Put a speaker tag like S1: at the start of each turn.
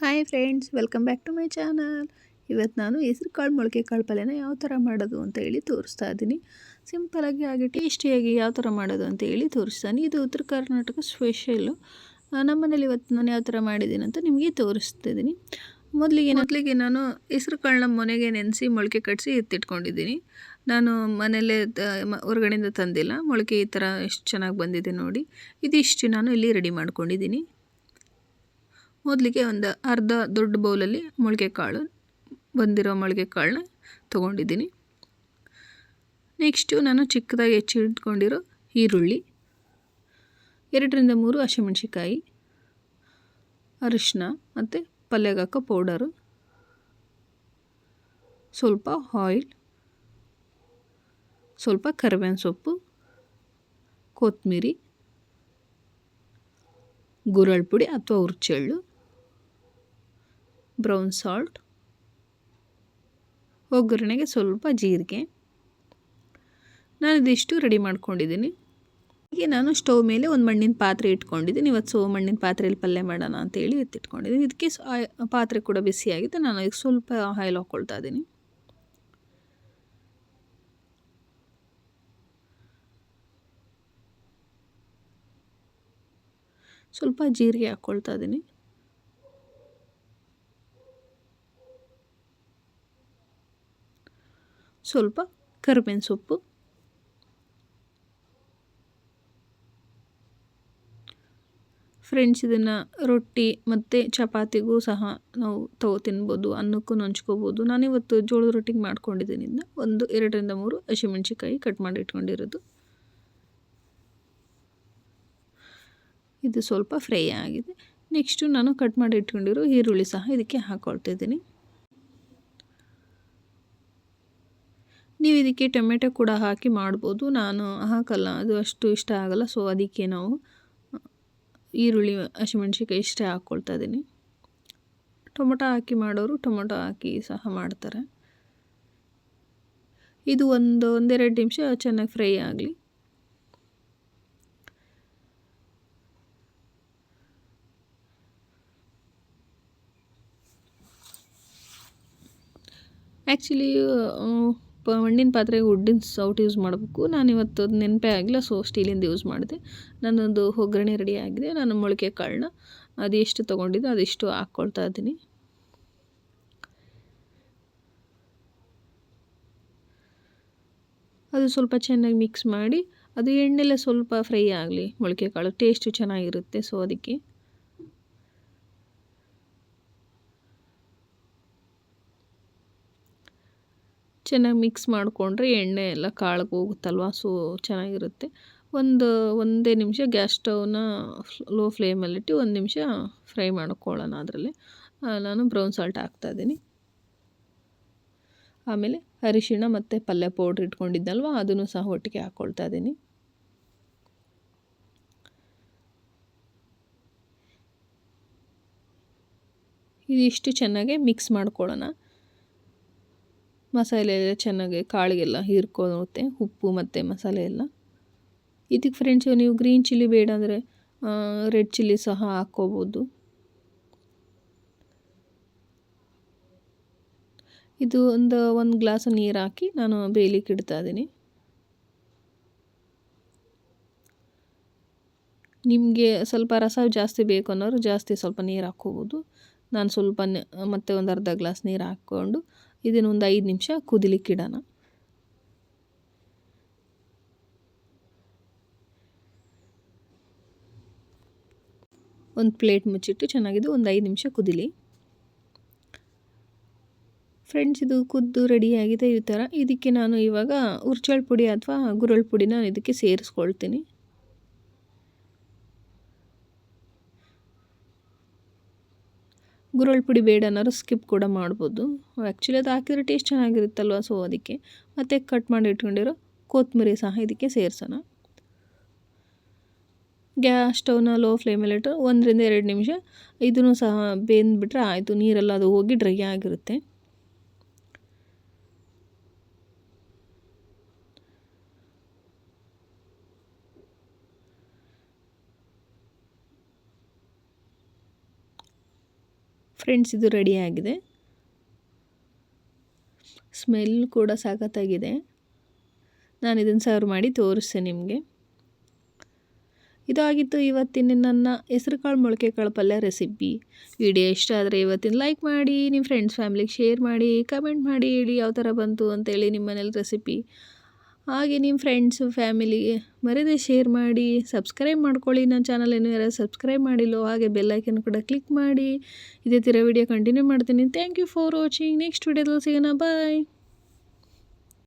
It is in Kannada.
S1: Hi friends welcome back to my channel ಇವತ್ತು ನಾನು ಹೆಸರು ಕಾಳು ಮೊಳಕೆ ಕಾಳು ಪಲ್ಯನ ಯಾವ ಥರ ಮಾಡೋದು ಅಂತ ಹೇಳಿ ತೋರಿಸ್ತಾ ಇದ್ದೀನಿ. ಸಿಂಪಲಾಗಿ ಹಾಗೆ ಟೇಸ್ಟಿಯಾಗಿ ಯಾವ ಥರ ಮಾಡೋದು ಅಂತ ಹೇಳಿ ತೋರಿಸ್ತಾನೆ. ಇದು ಉತ್ತರ ಕರ್ನಾಟಕ ಸ್ಪೆಷಲ್ಲು ನಮ್ಮ ಮನೇಲಿ ಇವತ್ತು ನಾನು ಯಾವ ಥರ ಮಾಡಿದ್ದೀನಿ ಅಂತ ನಿಮಗೆ ತೋರಿಸ್ತಾ ಇದ್ದೀನಿ. ಮೊದಲಿಗೆ ಮೊದಲಿಗೆ ನಾನು ಹೆಸ್ರು ಕಾಳನ್ನ ಮನೆಗೆ ನೆನೆಸಿ ಮೊಳಕೆ ಕಟ್ಟಿಸಿ ಎತ್ತಿಟ್ಕೊಂಡಿದ್ದೀನಿ. ನಾನು ಮನೆಯಲ್ಲೇ ಹೊರಗಡೆಯಿಂದ ತಂದಿಲ್ಲ. ಮೊಳಕೆ ಈ ಥರ ಎಷ್ಟು ಚೆನ್ನಾಗಿ ಬಂದಿದೆ ನೋಡಿ. ಇದಿಷ್ಟು ನಾನು ಇಲ್ಲಿ ರೆಡಿ ಮಾಡ್ಕೊಂಡಿದ್ದೀನಿ. ಮೊದಲಿಗೆ ಒಂದು ಅರ್ಧ ದೊಡ್ಡ ಬೌಲಲ್ಲಿ ಮೊಳಕೆ ಕಾಳು, ಬಂದಿರೋ ಮೊಳಕೆ ಕಾಳನ್ನ ತೊಗೊಂಡಿದ್ದೀನಿ. ನೆಕ್ಸ್ಟು ನಾನು ಚಿಕ್ಕದಾಗಿ ಹೆಚ್ಚಿಟ್ಕೊಂಡಿರೋ ಈರುಳ್ಳಿ, ಎರಡರಿಂದ ಮೂರು ಹಸಿಮೆಣ್ಸಿಕಾಯಿ ಅರಿಶಿನ ಮತ್ತು ಪಲ್ಯಗಾಕ ಪೌಡರು, ಸ್ವಲ್ಪ ಆಯಿಲ್, ಸ್ವಲ್ಪ ಕರಿಬೇವಿನ ಸೊಪ್ಪು ಕೊತ್ತಂಬರಿ ಗುರಳ್ ಪುಡಿ ಅಥವಾ ಹುರ್ಚೆಳ್ಳು ಬ್ರೌನ್ ಸಾಲ್ಟ್, ಒಗ್ಗರಣೆಗೆ ಸ್ವಲ್ಪ ಜೀರಿಗೆ. ನಾನು ಇದಿಷ್ಟು ರೆಡಿ ಮಾಡ್ಕೊಂಡಿದ್ದೀನಿ. ಹೀಗೆ ನಾನು ಸ್ಟವ್ ಮೇಲೆ ಒಂದು ಮಣ್ಣಿನ ಪಾತ್ರೆ ಇಟ್ಕೊಂಡಿದ್ದೀನಿ. ಇವತ್ತು ಸೋ ಮಣ್ಣಿನ ಪಾತ್ರೆಯಲ್ಲಿ ಪಲ್ಯ ಮಾಡೋಣ ಅಂತೇಳಿ ಎತ್ತಿಟ್ಕೊಂಡಿದ್ದೀನಿ. ಇದಕ್ಕೆ ಪಾತ್ರೆ ಕೂಡ ಬಿಸಿಯಾಗಿದೆ ನಾನು ಈಗ ಸ್ವಲ್ಪ ಆಯಿಲ್ ಹಾಕ್ಕೊಳ್ತಾ ಇದ್ದೀನಿ. ಸ್ವಲ್ಪ ಜೀರಿಗೆ ಹಾಕ್ಕೊಳ್ತಾ ಇದ್ದೀನಿ. ಸ್ವಲ್ಪ ಕರಿಬೇವಿನ ಸೊಪ್ಪು. ಫ್ರೆಂಡ್ಸ್, ಇದನ್ನು ರೊಟ್ಟಿ ಮತ್ತು ಚಪಾತಿಗೂ ಸಹ ನಾವು ತಗೋ ತಿನ್ಬೋದು, ಅನ್ನಕ್ಕೂ ನಂಚ್ಕೋಬೋದು. ನಾನಿವತ್ತು ಜೋಳದ ರೊಟ್ಟಿಗೆ ಮಾಡ್ಕೊಂಡಿದ್ದೀನಿ. ಒಂದು, ಎರಡರಿಂದ ಮೂರು ಹಸಿಮೆಣ್ಸಿಕಾಯಿ ಕಟ್ ಮಾಡಿ ಇಟ್ಕೊಂಡಿರೋದು. ಇದು ಸ್ವಲ್ಪ ಫ್ರೈ ಆಗಿದೆ. ನೆಕ್ಸ್ಟು ನಾನು ಕಟ್ ಮಾಡಿ ಇಟ್ಕೊಂಡಿರೋ ಈರುಳ್ಳಿ ಸಹ ಇದಕ್ಕೆ ಹಾಕ್ಕೊಳ್ತಿದ್ದೀನಿ ಇದಕ್ಕೆ ಟೊಮೆಟೊ ಕೂಡ ಹಾಕಿ ಮಾಡ್ಬೋದು. ನಾನು ಹಾಕಲ್ಲ, ಅದು ಅಷ್ಟು ಇಷ್ಟ ಆಗಲ್ಲ ಸೊ ಅದಕ್ಕೆ ನಾವು ಈರುಳ್ಳಿ ಹಸಿಮೆಣ್ಸಿಕಾಯಿ ಇಷ್ಟೇ ಹಾಕ್ಕೊಳ್ತಾ ಇದ್ದೀನಿ. ಟೊಮೊಟೊ ಹಾಕಿ ಮಾಡೋರು ಟೊಮೊಟೊ ಹಾಕಿ ಸಹ ಮಾಡ್ತಾರೆ. ಇದು ಒಂದು, ಒಂದೆರಡು ನಿಮಿಷ ಚೆನ್ನಾಗಿ ಫ್ರೈ ಆಗಲಿ. ಆ್ಯಕ್ಚುಲಿ ಮಣ್ಣಿನ ಪಾತ್ರೆಗೆ ಉಡ್ಡಿನ ಸೌಟ್ ಯೂಸ್ ಮಾಡಬೇಕು. ನಾನು ಇವತ್ತು ಅದು ನೆನಪೇ ಆಗಿಲ್ಲ ಸೊ ಸ್ಟೀಲಿಂದ ಯೂಸ್ ಮಾಡಿದೆ. ನನ್ನೊಂದು ಒಗ್ಗರಣೆ ರೆಡಿ ಆಗಿದೆ. ನಾನು ಮೊಳಕೆ ಕಾಳನ್ನ ಅದು ಎಷ್ಟು ತೊಗೊಂಡಿದ್ದೆ ಅದಿಷ್ಟು ಹಾಕ್ಕೊಳ್ತಾ ಇದ್ದೀನಿ. ಅದು ಸ್ವಲ್ಪ ಚೆನ್ನಾಗಿ ಮಿಕ್ಸ್ ಮಾಡಿ, ಅದು ಎಣ್ಣೆಲ್ಲ ಸ್ವಲ್ಪ ಫ್ರೈ ಆಗಲಿ ಮೊಳಕೆ ಕಾಳು ಟೇಸ್ಟು ಚೆನ್ನಾಗಿರುತ್ತೆ ಸೊ ಅದಕ್ಕೆ. ಚೆನ್ನಾಗಿ ಮಿಕ್ಸ್ ಮಾಡಿಕೊಂಡ್ರೆ ಎಣ್ಣೆ ಎಲ್ಲ ಕಾಳಿಗೆ ಹೋಗುತ್ತಲ್ವ? ಸೊ ಚೆನ್ನಾಗಿರುತ್ತೆ. ಒಂದು, ಒಂದೇ ನಿಮಿಷ ಗ್ಯಾಸ್ ಸ್ಟವ್ನ ಲೋ ಫ್ಲೇಮಲ್ಲಿಟ್ಟು ಒಂದು ನಿಮಿಷ ಫ್ರೈ ಮಾಡ್ಕೊಳ್ಳೋಣ ಅದರಲ್ಲಿ. ನಾನು ಬ್ರೌನ್ ಸಾಲ್ಟ್ ಹಾಕ್ತಾಯಿದ್ದೀನಿ ಆಮೇಲೆ ಅರಿಶಿಣ ಮತ್ತು ಪಲ್ಯ ಪೌಡ್ರ್ ಇಟ್ಕೊಂಡಿದ್ದಲ್ವ? ಅದನ್ನು ಸಹ ಒಟ್ಟಿಗೆ ಹಾಕ್ಕೊಳ್ತಾ ಇದ್ದೀನಿ. ಇದಿಷ್ಟು ಚೆನ್ನಾಗಿ ಮಿಕ್ಸ್ ಮಾಡ್ಕೊಳ್ಳೋಣ. ಮಸಾಲೆ ಎಲ್ಲ ಚೆನ್ನಾಗಿ ಕಾಳಿಗೆಲ್ಲ ಹೀರ್ಕೊಳ್ಳುತ್ತೆ ಉಪ್ಪು ಮತ್ತು ಮಸಾಲೆ ಎಲ್ಲ. ಇದಕ್ಕೆ ಫ್ರೆಂಡ್ಸು ನೀವು ಗ್ರೀನ್ ಚಿಲ್ಲಿ ಬೇಡ ಅಂದರೆ ರೆಡ್ ಚಿಲ್ಲಿ ಸಹ ಹಾಕ್ಕೋಬೋದು. ಇದು ಒಂದು ಒಂದು ಗ್ಲಾಸ್ ನೀರು ಹಾಕಿ ನಾನು ಬೇಯಲಿಕ್ಕೆ ಇಡ್ತಾ ಇದ್ದೀನಿ. ನಿಮಗೆ ಸ್ವಲ್ಪ ರಸ ಜಾಸ್ತಿ ಬೇಕು ಅನ್ನೋರು ಜಾಸ್ತಿ ಸ್ವಲ್ಪ ನೀರು ಹಾಕ್ಕೋಬೋದು. ನಾನು ಸ್ವಲ್ಪ ಮತ್ತೆ ಒಂದು ಅರ್ಧ ಗ್ಲಾಸ್ ನೀರು ಹಾಕ್ಕೊಂಡು ಇದನ್ನು ಒಂದು ಐದು ನಿಮಿಷ ಕುದಿಲಿಕ್ಕೆ ಇಡೋಣ. ಒಂದು ಪ್ಲೇಟ್ ಮುಚ್ಚಿಟ್ಟು ಚೆನ್ನಾಗಿದ್ದು ಒಂದು ಐದು ನಿಮಿಷ ಕುದಿಲಿ. ಫ್ರೆಂಡ್ಸ್, ಇದು ಕುದ್ದು ರೆಡಿಯಾಗಿದೆ ಈ ಥರ. ಇದಕ್ಕೆ ನಾನು ಇವಾಗ ಹುರ್ಚಾಳ್ ಪುಡಿ ಅಥವಾ ಗುರಳ್ ಪುಡಿನ ಇದಕ್ಕೆ ಸೇರಿಸ್ಕೊಳ್ತೀನಿ. ಗುರಳ್ ಪುಡಿ ಬೇಡ ಅನ್ನೋರು ಸ್ಕಿಪ್ ಕೂಡ ಮಾಡ್ಬೋದು. ಆ್ಯಕ್ಚುಲಿ ಅದು ಹಾಕಿದ್ರೆ ಟೇಸ್ಟ್ ಚೆನ್ನಾಗಿರುತ್ತಲ್ವ? ಸೊ ಅದಕ್ಕೆ ಮತ್ತು ಕಟ್ ಮಾಡಿ ಇಟ್ಕೊಂಡಿರೋ ಕೊತ್ತಂಬರಿ ಸಹ ಇದಕ್ಕೆ ಸೇರಿಸೋಣ. ಗ್ಯಾಸ್ ಸ್ಟವ್ನ ಲೋ ಫ್ಲೇಮಲ್ಲಿಟ್ಟು ಒಂದರಿಂದ ಎರಡು ನಿಮಿಷ ಇದನ್ನು ಸಹ ಬೆಂದ್ಬಿಟ್ರೆ ಆಯಿತು. ನೀರೆಲ್ಲ ಅದು ಹೋಗಿ ಡ್ರೈ ಆಗಿರುತ್ತೆ. ಫ್ರೆಂಡ್ಸ್, ಇದು ರೆಡಿಯಾಗಿದೆ ಸ್ಮೆಲ್ ಕೂಡ ಸಾಕತ್ತಾಗಿದೆ ನಾನು ಇದನ್ನು ಸರ್ವ್ ಮಾಡಿ ತೋರಿಸ್ತೆ ನಿಮಗೆ. ಇದಾಗಿತ್ತು ಇವತ್ತಿನ ನನ್ನ ಹೆಸರುಕಾಳು ಮೊಳಕೆ ಕಾಳು ಪಲ್ಯ ರೆಸಿಪಿ. ವಿಡಿಯೋ ಇಷ್ಟ ಆದರೆ ಇವತ್ತಿನ ಲೈಕ್ ಮಾಡಿ ನಿಮ್ಮ ಫ್ರೆಂಡ್ಸ್, ಫ್ಯಾಮ್ಲಿಗೆ ಶೇರ್ ಮಾಡಿ, ಕಮೆಂಟ್ ಮಾಡಿ, ಹೇಳಿ ಯಾವ ಥರ ಬಂತು ಅಂತೇಳಿ ನಿಮ್ಮ ಮನೇಲಿ ರೆಸಿಪಿ. ಹಾಗೆ ನಿಮ್ಮ ಫ್ರೆಂಡ್ಸು ಫ್ಯಾಮಿಲಿಗೆ ಮರೆಯದೆ ಶೇರ್ ಮಾಡಿ ಸಬ್ಸ್ಕ್ರೈಬ್ ಮಾಡ್ಕೊಳ್ಳಿ. ನನ್ನ ಚಾನಲ್ ಏನು ಯಾರು ಸಬ್ಸ್ಕ್ರೈಬ್ ಮಾಡಿಲ್ಲೋ ಹಾಗೆ ಬೆಲ್ಲೈಕನ್ ಕೂಡ ಕ್ಲಿಕ್ ಮಾಡಿ. ಇದೇ ಥರ ವಿಡಿಯೋ ಕಂಟಿನ್ಯೂ ಮಾಡ್ತೀನಿ. Thank you for watching next ವಿಡಿಯೋದಲ್ಲಿ ಸಿಗೋಣ. ಬಾಯ್